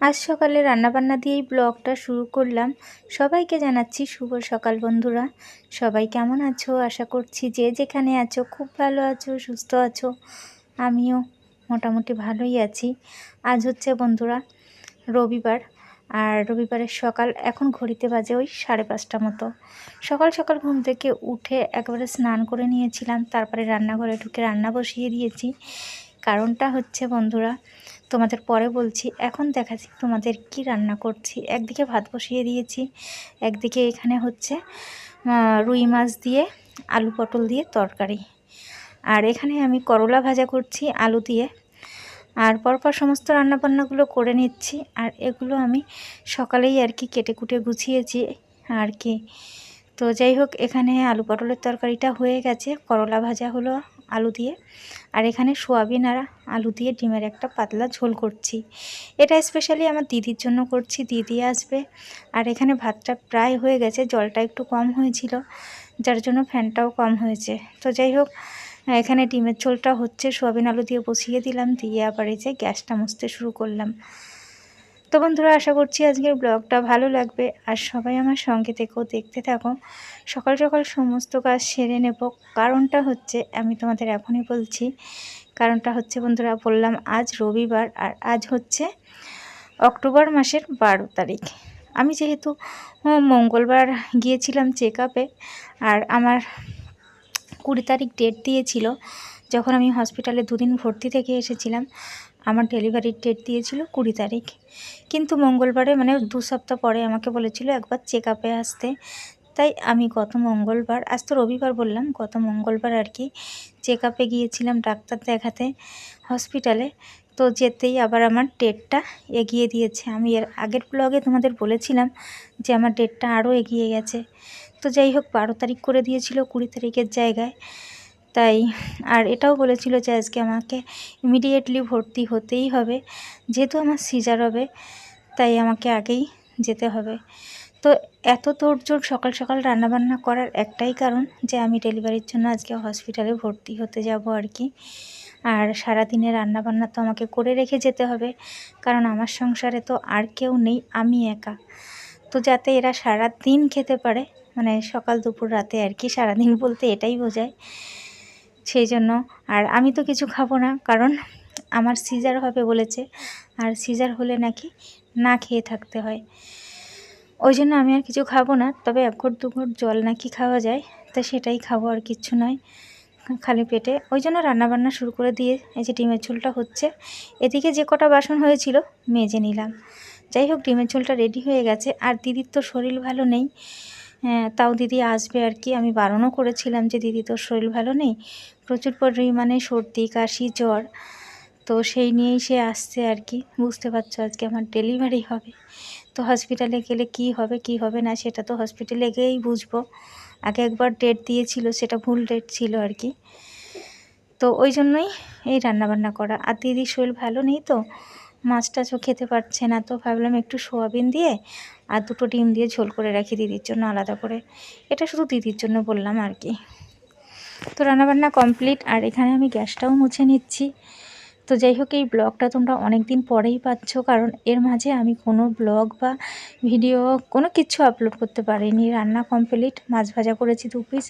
আজ সকালে রান্নাবান্না দিয়েই ব্লগটা শুরু করলাম। সবাইকে জানাচ্ছি শুভ সকাল বন্ধুরা। সবাই কেমন আছো? আশা করছি যে যেখানে আছো, খুব ভালো আছো, সুস্থ আছো। আমিও মোটামুটি ভালোই আছি। আজ হচ্ছে বন্ধুরা রবিবার, আর রবিবারের সকাল এখন ঘড়িতে বাজে ওই সাড়ে পাঁচটা মতো। সকাল সকাল ঘুম থেকে উঠে একবারে স্নান করে নিয়েছিলাম, তারপরে রান্নাঘরে ঢুকে রান্না বসিয়ে দিয়েছি। কারণটা হচ্ছে বন্ধুরা তোমাদের পরে বলছি, এখন দেখাচ্ছি তোমাদের কি রান্না করছি। একদিকে ভাত বসিয়ে দিয়েছি, একদিকে এখানে হচ্ছে রুই মাছ দিয়ে আলু পটল দিয়ে তরকারি। আর এখানে আমি করলা ভাজা করছি আলু দিয়ে। আর পরপর সমস্ত রান্নাবান্নাগুলো করে নিচ্ছি। আর এগুলো আমি সকালেই আর কি কেটে কুটে গুছিয়েছি আর কি। তো যাই হোক, এখানে আলু পটলের তরকারিটা হয়ে গেছে, করলা ভাজা হলো আলু দিয়ে। আর এখানে সোয়াবিন আর আলু দিয়ে ডিমের একটা পাতলা ঝোল করছি। এটা স্পেশালি আমার দিদির জন্য করছি, দিদি আসবে। আর এখানে ভাতটা প্রায় হয়ে গেছে, জলটা একটু কম হয়েছিল, যার জন্য ফ্যানটাও কম হয়েছে। তো যাই হোক, এখানে ডিমের ঝোলটা হচ্ছে, সোয়াবিন আলু দিয়ে বসিয়ে দিলাম, দিয়ে আবার এই যে গ্যাসটা মুছতে শুরু করলাম। তো বন্ধুরা, আশা করছি আজকের ব্লগটা ভালো লাগবে। আর সবাই আমার সঙ্গে থেকেও দেখতে থাকো। সকাল সকাল সমস্ত কাজ সেরে নেব। কারণটা হচ্ছে, আমি তোমাদের এখনই বলছি, কারণটা হচ্ছে বন্ধুরা, বললাম আজ রবিবার আর আজ হচ্ছে অক্টোবর মাসের বারো তারিখ। আমি যেহেতু মঙ্গলবার গিয়েছিলাম চেক আপে আর আমার কুড়ি তারিখ ডেট দিয়েছিল, যখন আমি হসপিটালে দুদিন ভর্তি থেকে এসেছিলাম আমার ডেলিভারির ডেট দিয়েছিল কুড়ি তারিখ। কিন্তু মঙ্গলবারে মানে দু সপ্তাহ পরে আমাকে বলেছিল একবার চেক আপে আসতে। তাই আমি গত মঙ্গলবার, আজ তো রবিবার বললাম, গত মঙ্গলবার আর কি চেক আপে গিয়েছিলাম ডাক্তার দেখাতে হসপিটালে তো যেতেই আবার আমার ডেটটা এগিয়ে দিয়েছে। আমি এর আগের ব্লগে তোমাদের বলেছিলাম যে আমার ডেটটা আরও এগিয়ে গেছে। তো যাই হোক, বারো তারিখ করে দিয়েছিল কুড়ি তারিখের জায়গায়। তাই আর এটাও বলেছিল যে আজকে আমাকে ইমিডিয়েটলি ভর্তি হতেই হবে, যেহেতু আমার সিজার হবে, তাই আমাকে আগেই যেতে হবে। তো এত তোড়জোড় সকাল সকাল রান্নাবান্না করার একটাই কারণ যে আমি ডেলিভারির জন্য আজকে হসপিটালে ভর্তি হতে যাব আর কি। আর সারাদিনে রান্নাবান্না তো আমাকে করে রেখে যেতে হবে, কারণ আমার সংসারে তো আর কেউ নেই, আমি একা। তো যাতে এরা সারা দিন খেতে পারে মানে সকাল দুপুর রাতে আর কি, সারাদিন বলতে এটাই বোঝায় সেই জন্য। আর আমি তো কিছু খাব না, কারণ আমার সিজার হবে বলেছে। আর সিজার হলে নাকি না খেয়ে থাকতে হয়। ওই জন্য আমি আর কিছু খাব না, তবে এক ঘর দু ঘর জল নাকি খাওয়া যায়, তা সেটাই খাব আর কিচ্ছু নয়। খালি পেটে। ওই জন্য রান্নাবান্না শুরু করে দিয়ে এই যে ডিমের ঝোলটা হচ্ছে, এদিকে যে কটা বাসন হয়েছিল মেজে নিলাম। যাই হোক, ডিমের ঝোলটা রেডি হয়ে গেছে। আর দিদির তো শরীর ভালো নেই। হ্যাঁ তাও দিদি আসবে আর কি। আমি বারণও করেছিলাম যে, দিদি, তোর শরীর ভালো নেই? প্রচুর পরিমাণে সর্দি, কাশি, জ্বর। তো সেই নিয়েই সে আসছে আর কি। বুঝতে পারছ আজকে আমার ডেলিভারি হবে। তো হসপিটালে গেলে কি হবে কি হবে না, সেটা তো হসপিটালে গিয়েই বুঝব। আগে একবার ডেট দিয়েছিল, সেটা ভুল ডেট ছিল আর কি। তো ওই জন্যই এই রান্নাবান্না করা। আর দিদির শরীর ভালো নেই তো? মাছ টাছও খেতে পারছে না, তো ভাবলাম একটু সোয়াবিন দিয়ে আর দুটো ডিম দিয়ে ঝোল করে রাখি দিদির জন্য আলাদা করে। এটা শুধু দিদির জন্য বললাম আর কি। তো রান্নাবান্না কমপ্লিট আর এখানে আমি গ্যাসটাও মুছে নিচ্ছি। তো যাই হোক, এই ব্লগটা তোমরা অনেক দিন পরেই পাচ্ছ, কারণ এর মাঝে আমি কোনো ব্লগ বা ভিডিও কোনো কিছু আপলোড করতে পারিনি। রান্না কমপ্লিট, মাছ ভাজা করেছি দু পিস,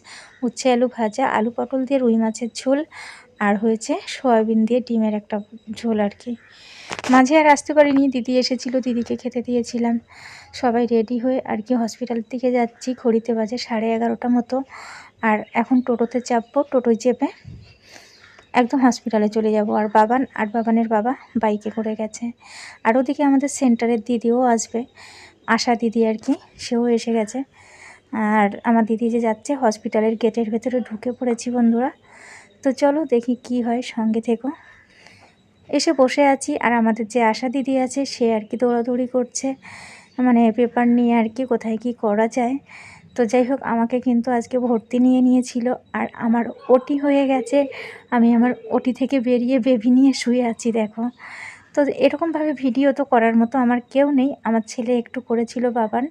উচ্ছে আলু ভাজা, আলু পটল দিয়ে রুই মাছের ঝোল, আর হয়েছে সয়াবিন দিয়ে ডিমের একটা ঝোল আর কি। মাঝে আর আসতে পারিনি। দিদি এসেছিল, দিদিকে খেতে দিয়েছিলাম। সবাই রেডি হয়ে আর কি হসপিটাল থেকে যাচ্ছি, ঘড়িতে বাজে সাড়ে এগারোটা মতো। আর এখন টোটোতে চাপবো, টোটোয় চেপে একদম হসপিটালে চলে যাব। আর বাবান, আর বাবানের বাবা বাইকে করে গেছে। আর ওদিকে আমাদের সেন্টারের দিদিও আসবে। আশা দিদি আর কি, সেও এসে গেছে। আর আমার দিদি যে যাচ্ছে হসপিটালের গেটের ভেতরে ঢুকে পড়েছি বন্ধুরা। তো চলো দেখি কি হয়, সঙ্গে থেকো। এসে বসে আছি আর আমাদের যে আশা দিদি আছে, সে আর কি দৌড়াদৌড়ি করছে। মানে পেপার নিয়ে আর কি কোথায় কি করা যায়। তো যাই হোক, আমাকে কিন্তু আজকে ভর্তি নিয়ে নিয়েছিল আর আমার ওটি হয়ে গেছে। আমি আমার ওটি থেকে বেরিয়ে বেবি নিয়ে শুয়ে আছি, দেখো। তো এরকমভাবে ভিডিও তো করার মতো আমার কেউ নেই। আমার ছেলে একটু করেছিল বাবান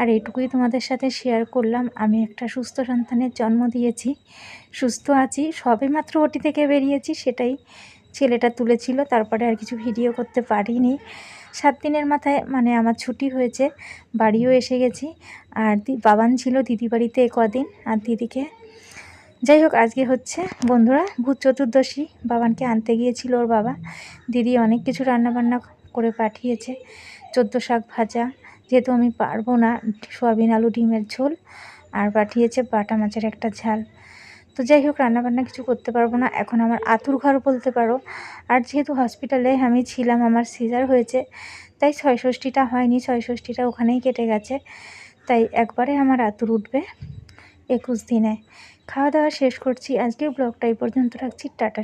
আর এটুকুই তোমাদের সাথে শেয়ার করলাম। আমি একটা সুস্থ সন্তানের জন্ম দিয়েছি, সুস্থ আছি সবে মাত্র ওটি থেকে বেরিয়েছি, সেটাই ছেলেটা তুলেছিল, তারপরে আর কিছু ভিডিও করতে পারিনি। সাত দিনের মাথায় মানে আমার ছুটি হয়েছে, বাড়িও এসে গেছি। আর বাবান ছিল দিদি বাড়িতে কদিন, আর দিদিকে। যাই হোক, আজকে হচ্ছে, বন্ধুরা, ভূত চতুর্দশী, বাবানকে আনতে গিয়েছিল ওর বাবা। দিদি অনেক কিছু রান্নাবান্না করে পাঠিয়েছে, চোদ্দ শাক ভাজা। যেহেতু আমি পারব না, সোয়াবিন আলু, ডিমের ঝোল, আর পাঠিয়েছে বাটা মাছের একটা ঝাল। তো যাই হোক, রান্নাবান্না কিছু করতে পারব না। এখন আমার আতুর ঘর বলতে পারো। আর যেহেতু হসপিটালে আমি ছিলাম, আমার সিজার হয়েছে, তাই ছয়ষষ্ঠীটা হয়নি। ছয়ষষ্ঠীটা ওখানেই কেটে গেছে। তাই একবারে আমার আতুর উঠবে একুশ দিনে। খাওয়া দাওয়া শেষ করছি। আজকের ব্লগটা এই পর্যন্ত রাখছি। টাটা